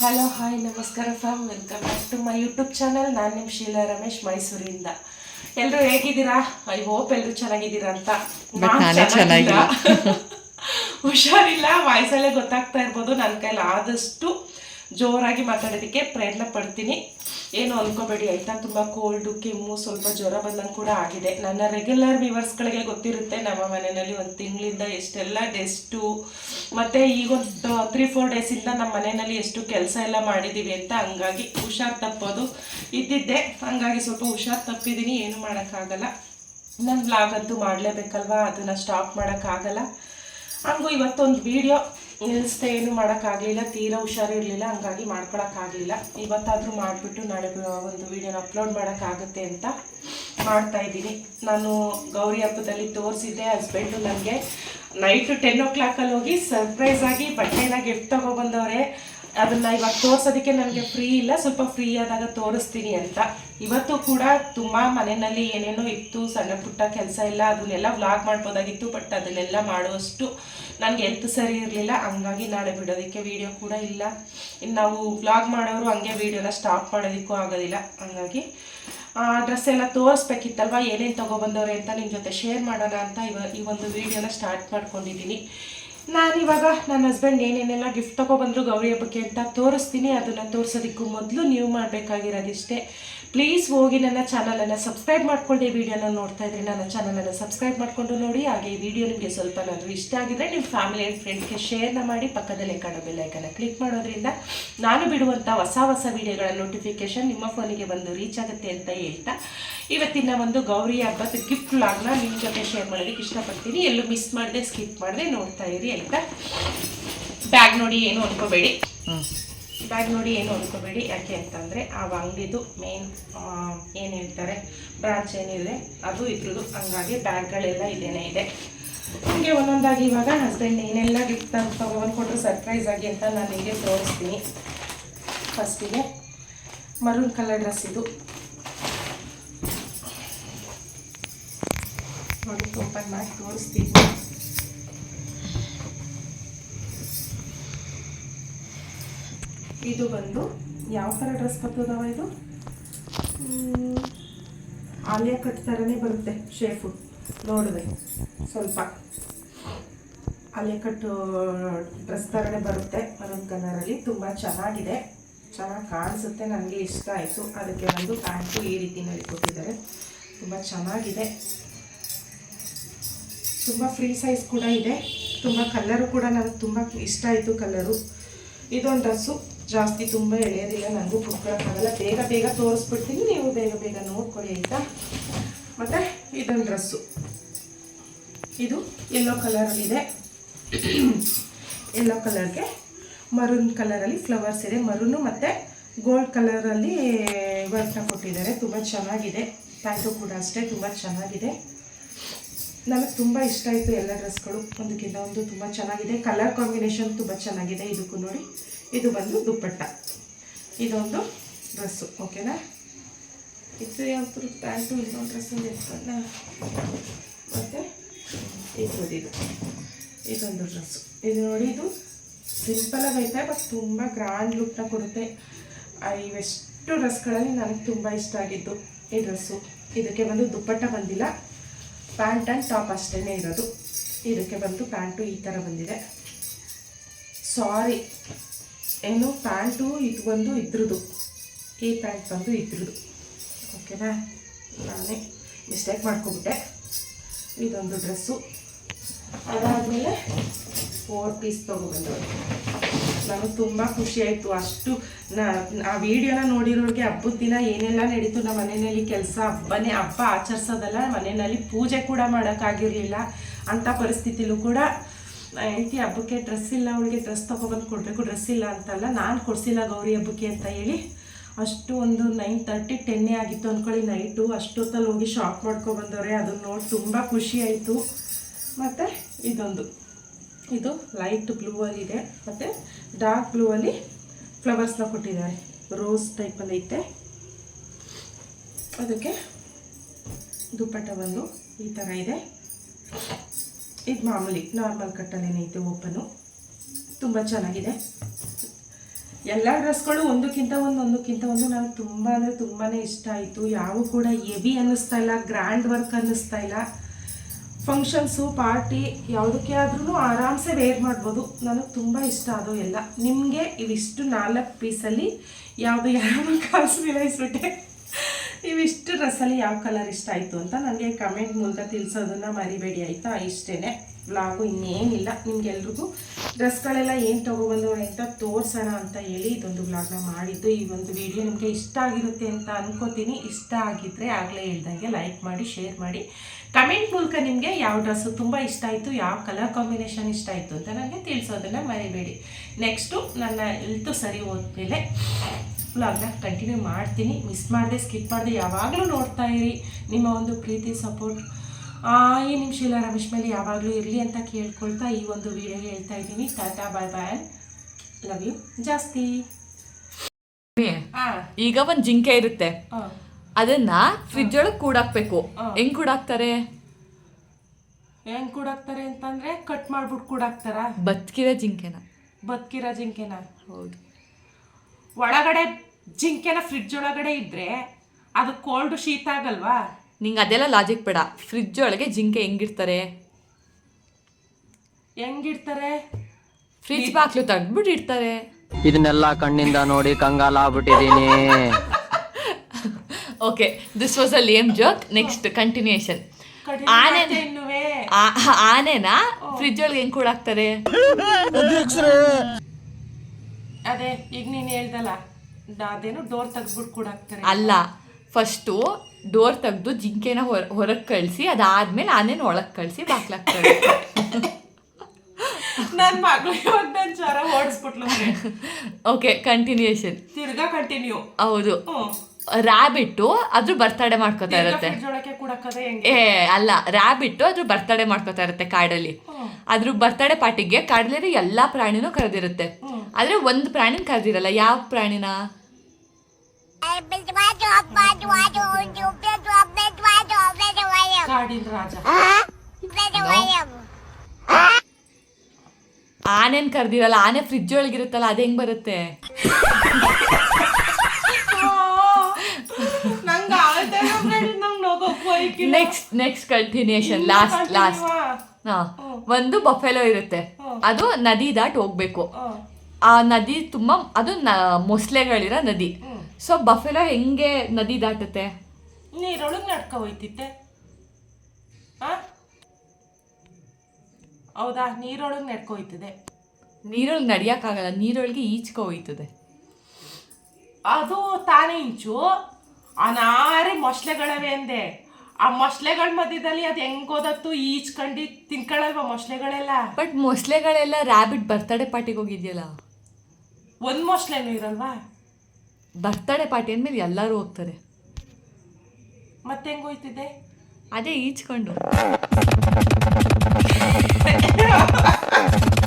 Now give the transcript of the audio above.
Hello hi ನಮಸ್ಕಾರ fam welcome back to my YouTube channel ನಾನು ನಿಮ್ಮ ಶೀಲಾ ರಮೇಶ್ ಮೈಸೂರಿಂದ. ಎಲ್ಲರೂ ಹೇಗಿದ್ದೀರಾ? ಐ ಹೋಪ್ ಎಲ್ಲರೂ ಚೆನ್ನಾಗಿದ್ದೀರಾ ಅಂತ. ಚೆನ್ನಾಗಿಲ್ಲ. ಹುಷಾರಿಲ್ಲ. ವಾಯ್ಸಲ್ಲೇ ಗೊತ್ತಾಗ್ತಾ ಇರ್ಬೋದು. ನನ್ನ ಕೈಲಿ ಆದಷ್ಟು ಜೋರಾಗಿ ಮಾತಾಡೋದಕ್ಕೆ ಪ್ರಯತ್ನ ಪಡ್ತೀನಿ. ಏನು ಅನ್ಕೋಬೇಡಿ, ಆಯ್ತಾ? ತುಂಬ ಕೋಲ್ಡು ಕೆಮ್ಮು, ಸ್ವಲ್ಪ ಜ್ವರ ಬಂದಂಗೆ ಕೂಡ ಆಗಿದೆ. ನನ್ನ ರೆಗ್ಯುಲರ್ ವ್ಯೂವರ್ಸ್ಗಳಿಗೆ ಗೊತ್ತಿರುತ್ತೆ, ನಮ್ಮ ಮನೆಯಲ್ಲಿ ಒಂದು ತಿಂಗಳಿಂದ ಎಷ್ಟೆಲ್ಲ ಡೆಸ್ಟು ಮತ್ತು ಈಗ ಒಂದು ತ್ರೀ ಫೋರ್ ಡೇಸಿಂದ ನಮ್ಮ ಮನೆಯಲ್ಲಿ ಎಷ್ಟು ಕೆಲಸ ಎಲ್ಲ ಮಾಡಿದ್ದೀವಿ ಅಂತ ಹಂಗಾಗಿ ಹುಷಾರು ತಪ್ಪೋದು ಇದ್ದಿದ್ದೆ. ಹಂಗಾಗಿ ಸ್ವಲ್ಪ ಹುಷಾರು ತಪ್ಪಿದ್ದೀನಿ ಏನು ಮಾಡೋಕ್ಕಾಗಲ್ಲ. ನನ್ನ ಬ್ಲಾಗ್ ಅಂತೂ ಮಾಡಲೇಬೇಕಲ್ವಾ? ಅದನ್ನು ಸ್ಟಾಪ್ ಮಾಡೋಕ್ಕಾಗಲ್ಲ. ಹಂಗೂ ಇವತ್ತೊಂದು ವಿಡಿಯೋ ನಿಲ್ಲಿಸ್ದೆ ಏನು ಮಾಡೋಕ್ಕಾಗಲಿಲ್ಲ, ತೀರಾ ಹುಷಾರಿರಲಿಲ್ಲ ಹಂಗಾಗಿ ಮಾಡ್ಕೊಳಕ್ಕಾಗಲಿಲ್ಲ. ಇವತ್ತಾದರೂ ಮಾಡಿಬಿಟ್ಟು ನಾಳೆ ಒಂದು ವಿಡಿಯೋನ ಅಪ್ಲೋಡ್ ಮಾಡೋಕ್ಕಾಗುತ್ತೆ ಅಂತ ಮಾಡ್ತಾ ಇದ್ದೀನಿ. ನಾನು ಗೌರಿ ಹಬ್ಬದಲ್ಲಿ ತೋರಿಸಿದ್ದೆ ಹಸ್ಬೆಂಡು ನನಗೆ. ನೈಟು ಟೆನ್ ಓ ಕ್ಲಾಕಲ್ಲಿ ಹೋಗಿ ಸರ್ಪ್ರೈಸ್ ಆಗಿ ಬಟ್ಟೆನ ಗಿಫ್ಟ್ ತೊಗೊಬಂದವ್ರೆ ಅದನ್ನ ಇವಾಗ ತೋರ್ಸೋದಕ್ಕೆ ನನಗೆ ಫ್ರೀ ಇಲ್ಲ, ಸ್ವಲ್ಪ ಫ್ರೀ ಆದಾಗ ತೋರಿಸ್ತೀನಿ ಅಂತ. ಇವತ್ತು ಕೂಡ ತುಂಬ ಮನೆಯಲ್ಲಿ ಏನೇನೋ ಇತ್ತು, ಸಣ್ಣ ಪುಟ್ಟ ಕೆಲಸ ಇಲ್ಲ, ಅದನ್ನೆಲ್ಲ ವ್ಲಾಗ್ ಮಾಡ್ಬೋದಾಗಿತ್ತು ಬಟ್ ಅದನ್ನೆಲ್ಲ ಮಾಡುವಷ್ಟು ನನಗೆ ಎಲ್ತ್ ಸರಿ ಇರಲಿಲ್ಲ. ಹಂಗಾಗಿ ನಾಳೆ ಬಿಡೋದಕ್ಕೆ ವಿಡಿಯೋ ಕೂಡ ಇಲ್ಲ. ಇನ್ನು ನಾವು ವ್ಲಾಗ್ ಮಾಡೋರು ಹಂಗೆ ವಿಡಿಯೋನ ಸ್ಟಾಪ್ ಮಾಡೋದಕ್ಕೂ ಆಗೋದಿಲ್ಲ. ಹಂಗಾಗಿ ಡ್ರೆಸ್ ಎಲ್ಲ ತೋರಿಸ್ಬೇಕಿತ್ತಲ್ವ? ಏನೇನು ತೊಗೊಬಂದವ್ರೆ ಅಂತ ನಿಮ್ಮ ಜೊತೆ ಶೇರ್ ಮಾಡೋಣ ಅಂತ ಇವ ಈ ಒಂದು ವಿಡಿಯೋನ ಸ್ಟಾರ್ಟ್ ಮಾಡ್ಕೊಂಡಿದ್ದೀನಿ. ನಾನಿವಾಗ ನನ್ನ ಹಸ್ಬೆಂಡ್ ಏನೇನೆಲ್ಲ ಗಿಫ್ಟ್ ತೊಗೊಬಂದ್ರು ಗೌರಿ ಹಬ್ಬಕ್ಕೆ ಅಂತ ತೋರಿಸ್ತೀನಿ. ಅದನ್ನು ತೋರಿಸೋದಕ್ಕೂ ಮೊದಲು ನೀವು ಮಾಡಬೇಕಾಗಿರೋದಿಷ್ಟೇ. ಪ್ಲೀಸ್ ಹೋಗಿ ನನ್ನ ಚಾನಲನ್ನು ಸಬ್ಸ್ಕ್ರೈಬ್ ಮಾಡ್ಕೊಂಡು ಈ ವಿಡಿಯೋನ ನೋಡ್ತಾ ಇದ್ರೆ ನನ್ನ ಚಾನಲನ್ನು ಸಬ್ಸ್ಕ್ರೈಬ್ ಮಾಡಿಕೊಂಡು ನೋಡಿ, ಹಾಗೆ ಈ ವಿಡಿಯೋ ನಿಮಗೆ ಸ್ವಲ್ಪನಾದರೂ ಇಷ್ಟ ಆಗಿದ್ರೆ ನಿಮ್ಮ ಫ್ಯಾಮಿಲಿ ಆ್ಯಂಡ್ ಫ್ರೆಂಡ್ಸ್ಗೆ ಶೇರ್ನ ಮಾಡಿ, ಪಕ್ಕದಲ್ಲೇ ಕಾಣೋ ಬೆಲ್ಲೈಕನ್ನು ಕ್ಲಿಕ್ ಮಾಡೋದ್ರಿಂದ ನಾನು ಬಿಡುವಂಥ ಹೊಸ ಹೊಸ ವಿಡಿಯೋಗಳ ನೋಟಿಫಿಕೇಶನ್ ನಿಮ್ಮ ಫೋನಿಗೆ ಬಂದು ರೀಚ್ ಆಗುತ್ತೆ ಅಂತ ಹೇಳ್ತಾ. ಇವತ್ತಿನ ಒಂದು ಗೌರಿ ಹಬ್ಬದ ಗಿಫ್ಟ್ ಲಾಗ್ನ ನಿಮ್ಮ ಜೊತೆ ಶೇರ್ ಮಾಡೋದಕ್ಕೆ ಇಷ್ಟಪಡ್ತೀನಿ. ಎಲ್ಲೂ ಮಿಸ್ ಮಾಡದೆ ಸ್ಕಿಪ್ ಮಾಡದೆ ನೋಡ್ತಾ ಇರಿ ಆಯಿತಾ? ಬ್ಯಾಗ್ ನೋಡಿ ಏನು ಅನ್ಕೋಬೇಡಿ. ಬ್ಯಾಗ್ ನೋಡಿ ಏನು ಅನ್ಕೋಬೇಡಿ ಯಾಕೆ ಅಂತಂದರೆ ಆ ಅಂಗಡಿದು ಮೇನ್ ಏನು ಹೇಳ್ತಾರೆ ಬ್ರಾಂಚ್ ಏನಿದೆ, ಅದು ಇದ್ರದ್ದು ಹಂಗಾಗಿ ಬ್ಯಾಗ್ಗಳೆಲ್ಲ ಇದೇನೇ ಇದೆ. ಹೀಗೆ ಒಂದೊಂದಾಗಿ ಇವಾಗ ಹಸ್ಬೆಂಡ್ ಏನೆಲ್ಲ ಗಿಫ್ಟ್ ತಗೊಂಡು ಕೊಟ್ಟರು ಸರ್ಪ್ರೈಸ್ ಆಗಿ ಅಂತ ನಾನು ನಿಮಗೆ ತೋರಿಸ್ತೀನಿ. ಫಸ್ಟಿಗೆ ಮರೂನ್ ಕಲರ್ ಡ್ರೆಸ್ ಇದು. ನೋಡಿ ಓಪನ್ ಮಾಡಿ ತೋರಿಸ್ತೀನಿ. ಇದು ಬಂದು ಯಾವ ಥರ ಡ್ರೆಸ್ ಬರ್ತದವ ಇದು? ಆಲಿಯಾ ಕಟ್ ಥರನೇ ಬರುತ್ತೆ ಶೇಫು ನೋಡಿದೆ, ಸ್ವಲ್ಪ. ಆಲಿಯಾ ಕಟ್ ಡ್ರೆಸ್ ಥರನೇ ಬರುತ್ತೆ, ಮರೂನ್ ಕಲರಲ್ಲಿ ತುಂಬ ಚೆನ್ನಾಗಿದೆ. ಚೆನ್ನಾಗಿ ಕಾಣಿಸುತ್ತೆ ನನಗೆ ಇಷ್ಟ ಆಯಿತು. ಅದಕ್ಕೆ ಒಂದು ಪ್ಯಾಂಟು ಈ ರೀತಿನಲ್ಲಿ ಕೊಟ್ಟಿದ್ದಾರೆ. ತುಂಬ ಚೆನ್ನಾಗಿದೆ. ತುಂಬ ಫ್ರೀ ಸೈಜ್ ಕೂಡ ಇದೆ. ತುಂಬ ಕಲ್ಲರು ಕೂಡ ನನಗೆ ತುಂಬ ಇಷ್ಟ ಆಯಿತು ಕಲರು ಇದೊಂದು ಡ್ರೆಸ್ಸು ಜಾಸ್ತಿ ತುಂಬ ಎಳೆಯೋದಿಲ್ಲ ನನಗೂ ಕುತ್ಕೊಳ್ಳೋಕ್ಕಾಗಲ್ಲ ಬೇಗ ಬೇಗ ತೋರಿಸ್ಬಿಡ್ತೀನಿ, ನೀವು ಬೇಗ ಬೇಗ ನೋಡ್ಕೊಳ್ಳಿ, ಆಯಿತಾ? ಮತ್ತು ಇದೊಂದು ಡ್ರೆಸ್ಸು ಇದು ಯೆಲ್ಲೋ ಕಲರಲ್ಲಿದೆ ಯೆಲ್ಲೋ ಕಲರ್ಗೆ ಮರೂನ್ ಕಲರಲ್ಲಿ ಫ್ಲವರ್ಸ್ ಇದೆ. ಮರೂನು ಮತ್ತು ಗೋಲ್ಡ್ ಕಲರಲ್ಲಿ ವರ್ಕ್ನ ಕೊಟ್ಟಿದ್ದಾರೆ. ತುಂಬ ಚೆನ್ನಾಗಿದೆ. ಪ್ಯಾಂಟು ಕೂಡ ಅಷ್ಟೇ, ತುಂಬ ಚೆನ್ನಾಗಿದೆ. ನನಗೆ ತುಂಬ ಇಷ್ಟ ಆಯಿತು ಎಲ್ಲ ಡ್ರೆಸ್ಗಳು ಒಂದಕ್ಕಿಂತ ಒಂದು ತುಂಬ ಚೆನ್ನಾಗಿದೆ. ಕಲರ್ ಕಾಂಬಿನೇಷನ್ ತುಂಬ ಚೆನ್ನಾಗಿದೆ ಇದಕ್ಕೂ ನೋಡಿ. ಇದು ಬಂದು ದುಪ್ಪಟ್ಟ. ಇದೊಂದು ಡ್ರೆಸ್ಸು, ಓಕೆನಾ? ಇದು ಯಾವ್ದು ಪ್ಯಾಂಟು, ಇನ್ನೊಂದು ಡ್ರೆಸ್ಸಲ್ಲಿ ಎತ್ಕೊಂಡ ಮತ್ತು ಇದು ಇದು. ಇದೊಂದು ಡ್ರೆಸ್ಸು ಇದು ನೋಡಿ, ಇದು ಸಿಂಪಲಾಗಿ ಐತೆ ಬಟ್ ತುಂಬ ಗ್ರ್ಯಾಂಡ್ ಲುಕ್ನ ಕೊಡುತ್ತೆ. ಇವೆಷ್ಟು ಡ್ರೆಸ್ಗಳಲ್ಲಿ ನನಗೆ ತುಂಬ ಇಷ್ಟ ಆಗಿದ್ದು ಈ ಡ್ರೆಸ್ಸು. ಇದಕ್ಕೆ ಬಂದು ದುಪ್ಪಟ್ಟ ಬಂದಿಲ್ಲ. ಪ್ಯಾಂಟ್ ಆ್ಯಂಡ್ ಟಾಪ್ ಅಷ್ಟೇ ಇರೋದು. ಇದಕ್ಕೆ ಬಂದು ಪ್ಯಾಂಟು ಈ ಥರ ಬಂದಿದೆ. ಸಾರಿ ಏನು ಪ್ಯಾಂಟು ಇದು ಬಂದು ಇದ್ರದ್ದು. ಈ ಪ್ಯಾಂಟ್ ಬಂದು ಇದ್ರದ್ದು. ಓಕೆನಾ? ನಾನೇ ಮಿಸ್ಟೇಕ್ ಮಾಡ್ಕೊಬಿಟ್ಟೆ. ಇದೊಂದು ಡ್ರೆಸ್ಸು. ಅದಾದಮೇಲೆ ಫೋರ್ ಪೀಸ್ ತೊಗೊಬಂದು ನನಗೆ ತುಂಬ ಖುಷಿ ಆಯಿತು. ಅಷ್ಟು ನಾ, ಆ ವಿಡಿಯೋನ ನೋಡಿರೋರಿಗೆ ಹಬ್ಬದ ದಿನ ಏನೆಲ್ಲ ನಡೀತು ನಮ್ಮ ಮನೆಯಲ್ಲಿ ಕೆಲಸ, ಹಬ್ಬನೇ ಹಬ್ಬ ಆಚರಿಸೋದಲ್ಲ, ಮನೆಯಲ್ಲಿ ಪೂಜೆ ಕೂಡ ಮಾಡೋಕ್ಕಾಗಿರಲಿಲ್ಲ. ಅಂಥ ಪರಿಸ್ಥಿತಿಲೂ ಕೂಡ ಹೆಂಡತಿ ಹಬ್ಬಕ್ಕೆ ಡ್ರೆಸ್ ಇಲ್ಲ, ಅವಳಿಗೆ ಡ್ರೆಸ್ ತೊಗೊಬಂದು ಕೊಡಬೇಕು ಡ್ರೆಸ್ ಇಲ್ಲ ಅಂತಲ್ಲ, ನಾನು ಕೊಡಿಸಿಲ್ಲ ಗೌರಿ ಹಬ್ಬಕ್ಕೆ ಅಂತ ಹೇಳಿ. ಅಷ್ಟು ಒಂದು ನೈನ್ ತರ್ಟಿ ಟೆನ್ನೇ ಆಗಿತ್ತು ಅಂದ್ಕೊಳ್ಳಿ ನೈಟು ಅಷ್ಟೊತ್ತಲ್ಲಿ ಹೋಗಿ ಶಾಪ್ ಮಾಡ್ಕೊಬಂದವ್ರೆ ಅದನ್ನ ನೋಡಿ ತುಂಬ ಖುಷಿ ಆಯಿತು. ಮತ್ತು ಇದೊಂದು. ಇದು ಲೈಟ್ ಬ್ಲೂ ಅಲ್ಲಿ ಇದೆ. ಮತ್ತು ಡಾರ್ಕ್ ಬ್ಲೂ ಅಲ್ಲಿ ಫ್ಲವರ್ಸ್ನ ಕೊಟ್ಟಿದ್ದಾರೆ. ರೋಸ್ ಟೈಪಲ್ಲಿ ಐತೆ. ಅದಕ್ಕೆ ದುಪ್ಪಟ್ಟ ಬಂದು ಈ ಥರ ಇದೆ. ಇದು ಮಾಮೂಲಿ ನಾರ್ಮಲ್ ಕಟ್ಟಲೇನೇ ಇದೆ ಓಪನು. ತುಂಬ ಚೆನ್ನಾಗಿದೆ. ಎಲ್ಲ ಡ್ರೆಸ್ಗಳು ಒಂದಕ್ಕಿಂತ ಒಂದು ಒಂದಕ್ಕಿಂತ ಒಂದು ನನಗೆ ತುಂಬ ಅಂದರೆ ತುಂಬಾ ಇಷ್ಟ ಆಯಿತು. ಯಾವೂ ಕೂಡ ಹೆವಿ ಅನ್ನಿಸ್ತಾ ಇಲ್ಲ, ಗ್ರ್ಯಾಂಡ್ ವರ್ಕ್ ಅನ್ನಿಸ್ತಾ ಇಲ್ಲ. ಫಂಕ್ಷನ್ಸು, ಪಾರ್ಟಿ, ಯಾವುದಕ್ಕೆ ಆದ್ರೂ ಆರಾಮ್ಸೆ ವೇರ್ ಮಾಡ್ಬೋದು. ನನಗೆ ತುಂಬ ಇಷ್ಟ ಅದು ಎಲ್ಲ. ನಿಮಗೆ ಇವಿಷ್ಟು ನಾಲ್ಕು ಪೀಸಲ್ಲಿ ಯಾವುದು ಯಾವ ಕಾಸು ವಿಳಾಯಿಸ್ಬಿಟ್ಟೆ ಇವಿಷ್ಟು ಡ್ರೆಸ್ಸಲ್ಲಿ ಯಾವ ಕಲರ್ ಇಷ್ಟ ಆಯಿತು ಅಂತ ನನಗೆ ಕಮೆಂಟ್ ಮೂಲಕ ತಿಳಿಸೋದನ್ನು ಮರಿಬೇಡಿ ಆಯಿತಾ? ಇಷ್ಟೇ ಬ್ಲಾಗು ಇನ್ನೇನಿಲ್ಲ. ನಿಮಗೆಲ್ರಿಗೂ ಡ್ರೆಸ್ಗಳೆಲ್ಲ ಏನು ತೊಗೊಬಂದವ್ರೆ ಅಂತ ತೋರಿಸೋಣ ಅಂತ ಹೇಳಿ ಇದೊಂದು ಬ್ಲಾಗ್ನ ಮಾಡಿದ್ದು. ಈ ಒಂದು ವಿಡಿಯೋ ನಿಮಗೆ ಇಷ್ಟ ಆಗಿರುತ್ತೆ ಅಂತ ಅನ್ಕೋತೀನಿ. ಇಷ್ಟ ಆಗಿದ್ದರೆ ಆಗಲೇ ಹೇಳ್ದಂಗೆ ಲೈಕ್ ಮಾಡಿ ಶೇರ್ ಮಾಡಿ. ಕಮೆಂಟ್ ಮೂಲಕ ನಿಮಗೆ ಯಾವ ಡ್ರೆಸ್ಸು ತುಂಬ ಇಷ್ಟ ಆಯಿತು, ಯಾವ ಕಲರ್ ಕಾಂಬಿನೇಷನ್ ಇಷ್ಟ ಆಯಿತು ಅಂತ ನನಗೆ ತಿಳಿಸೋದನ್ನು ಮರಿಬೇಡಿ. ನೆಕ್ಸ್ಟು ನನ್ನ ಹೆಲ್ತು ಸರಿ ಹೋದ್ಮೇಲೆ ವ್ಲಾಗ್ನ ಕಂಟಿನ್ಯೂ ಮಾಡ್ತೀನಿ. ಮಿಸ್ ಮಾಡದೆ ಸ್ಕಿಪ್ ಮಾಡದೆ ಯಾವಾಗಲೂ ನೋಡ್ತಾ ಇರಿ. ನಿಮ್ಮ ಒಂದು ಪ್ರೀತಿ ಸಪೋರ್ಟ್ ಈ ನಿಮ್ಮ ಶೀಲಾ ರಮೇಶ್ ಮೇಲೆ ಯಾವಾಗಲೂ ಇರಲಿ ಅಂತ ಕೇಳ್ಕೊಳ್ತಾ ಈ ಒಂದು ವಿಡಿಯೋಗೆ ಹೇಳ್ತಾ ಇದ್ದೀನಿ. Tata bye bye. Love you ಜಾಸ್ತಿ. ಈಗ ಒಂದು ಜಿಂಕೆ ಇರುತ್ತೆ. ಅದನ್ನ ಫ್ರಿಜ್ ಒಳಗ್ ಕೂಡಾಕ್ಬೇಕು. ಹೆಂಗ್ ಕೂಡಾಕ್ತಾರೆ? ಹೆಂಗ್ ಕೂಡಾಕ್ತಾರೆ ಅಂತಂದ್ರೆ ಕಟ್ ಮಾಡ್ಬಿಟ್ಟು ಕೂಡಾಕ್ತಾರ? ಬದುಕಿರೋ ಜಿಂಕೆನ. ಬದುಕಿರೋ ಜಿಂಕೆನ. ಹೌದು. ಒಳಗಡೆ ಜಿಂಕೆನ ಫ್ರಿಡ್ಜ್ ಒಳಗಡೆ ಇದ್ರೆ ಅದು ಕೋಲ್ಡ್ ಶೀತ ಆಗಲ್ವಾ? ನಿಂಗೆ ಅದೆಲ್ಲ ಲಾಜಿಕ್ ಬೇಡ. ಫ್ರಿಜ್ ಒಳಗೆ ಜಿಂಕೆ ಹೆಂಗಿರ್ತಾರೆ? ಹೆಂಗಿರ್ತಾರೆ? ಫ್ರಿಜ್ ಬಾಕ್ಲು ತೆಗ್ದ್ಬಿಟ್ಟು ಇಡ್ತಾರೆ ಇದನ್ನೆಲ್ಲ ಕಣ್ಣಿಂದ ನೋಡಿ ಕಂಗಾಲ ಕಂಗಾಲಾಗ್ಬಿಟ್ಟಿದೀನಿ okay this was a lame joke next continuation ಆನೆ ಆನೆನ ಫ್ರಿಜ್ ಒಳಗೆ ಹೆಂಗ್ ಕೂಡಾಕ್ತಾರೆ? ಅದೇ ಈಗ ನೀನ್ ಹೇಳ್ದಲ್ಲ. ಅದೇನು ಡೋರ್ ತೆಗ್ದ್ಬಿಟ್ಟು ಕೂಡಾಕ್ತಾರೆ. ಅಲ್ಲ ಫಸ್ಟು ಡೋರ್ ತೆಗೆದು ಜಿಂಕೆನ ಹೊರ ಹೊರಗೆ ಕಳಿಸಿ ಅದಾದ್ಮೇಲೆ ಆನೆನ ಒಳಗೆ ಕಳಿಸಿ ಬಾಕ್ಲಾಕ್ತಾರೆ ನನ್ನ ಮಗಳು ಇವಾಗ ನನ್ ಜ್ವರ ಓಡಿಸ್ಬಿಟ್ಲು ಓಕೆ ಕಂಟಿನ್ಯೂಯೇಷನ್ ತಿರ್ಗಾ ಕಂಟಿನ್ಯೂ ಹೌದು. ರ್ಯಾಬಿಟ್ಟು ಅದ್ರ ಬರ್ತಡೇ ಮಾಡ್ಕೋತಾ ಇರುತ್ತೆ. ಏ ಅಲ್ಲ ರ್ಯಾಬಿಟ್ಟು ಅದ್ರ ಬರ್ತಡೇ ಮಾಡ್ಕೋತಾ ಇರುತ್ತೆ ಕಾಡಲ್ಲಿ. ಅದ್ರ ಬರ್ತಡೇ ಪಾರ್ಟಿಗೆ ಕಾಡಲ್ಲಿ ಎಲ್ಲಾ ಪ್ರಾಣಿನೂ ಕರೆದಿರುತ್ತೆ. ಆದ್ರೆ ಒಂದ್ ಪ್ರಾಣಿನ ಕರೆದಿರಲ್ಲ ಯಾವ ಪ್ರಾಣಿನ? ಆನೆನ್ ಕರ್ದಿರಲ್ಲ ಆನೆ ಫ್ರಿಜ್ ಒಳಗಿರುತ್ತಲ್ಲ ಅದ್ ಹೆಂಗ್ ಬರುತ್ತೆ. Next next continuation last last ಹಾ ಒಂದು ಬಫೆಲೋ ಇರುತ್ತೆ. ಅದು ನದಿ ದಾಟ್ ಹೋಗ್ಬೇಕು. ಆ ನದಿ ತುಂಬಾ ಅದು ಮೊಸಳೆಗಳಿರೋ ನದಿ. ಸೊ ಬಫೆಲೋ ಹೆಂಗೆ ನದಿ ದಾಟುತ್ತೆ? ನೀರೊಳಗೆ ನಡ್ಕ ಹೋಯ್ತಿತ್ತೆ ಆ? ಹೌದಾ ನೀರೊಳಗೆ ನಡ್ಕೊ ಹೋಯ್ತದೆ ನೀರೊಳಗೆ ನಡೆಯೋಕ್ಕಾಗಲ್ಲ ನೀರೊಳಗೆ ಈಚ್ಕೊ ಹೋಯ್ತದೆ. ಅದು ತಾನೇ ಇಂಚು. ಅನಾರಿ ಮೊಸಳೆಗಳವೆ ಅಂದೆ. ಆ ಮೊಸಳೆಗಳ ಮಧ್ಯದಲ್ಲಿ ಅದು ಹೆಂಗೆ ಓದತ್ತು ಈಚ್ಕಂಡು ತಿನ್ಕೊಳ್ಳಲ್ವ ಮೊಸಳೆಗಳೆಲ್ಲ? ಬಟ್ ಮೊಸಳೆಗಳೆಲ್ಲ ರ್ಯಾಬಿಟ್ ಬರ್ತಡೇ ಪಾರ್ಟಿಗೆ ಹೋಗಿದ್ಯಲ್ಲ? ಒಂದು ಮೊಸಳೆನೂ ಇರಲ್ವಾ? ಬರ್ತಡೇ ಪಾರ್ಟಿ ಅಂದ್ಮೇಲೆ ಎಲ್ಲರೂ ಹೋಗ್ತಾರೆ. ಮತ್ತೆ ಹೆಂಗ್ ಅದೇ ಈಚ್ಕೊಂಡು.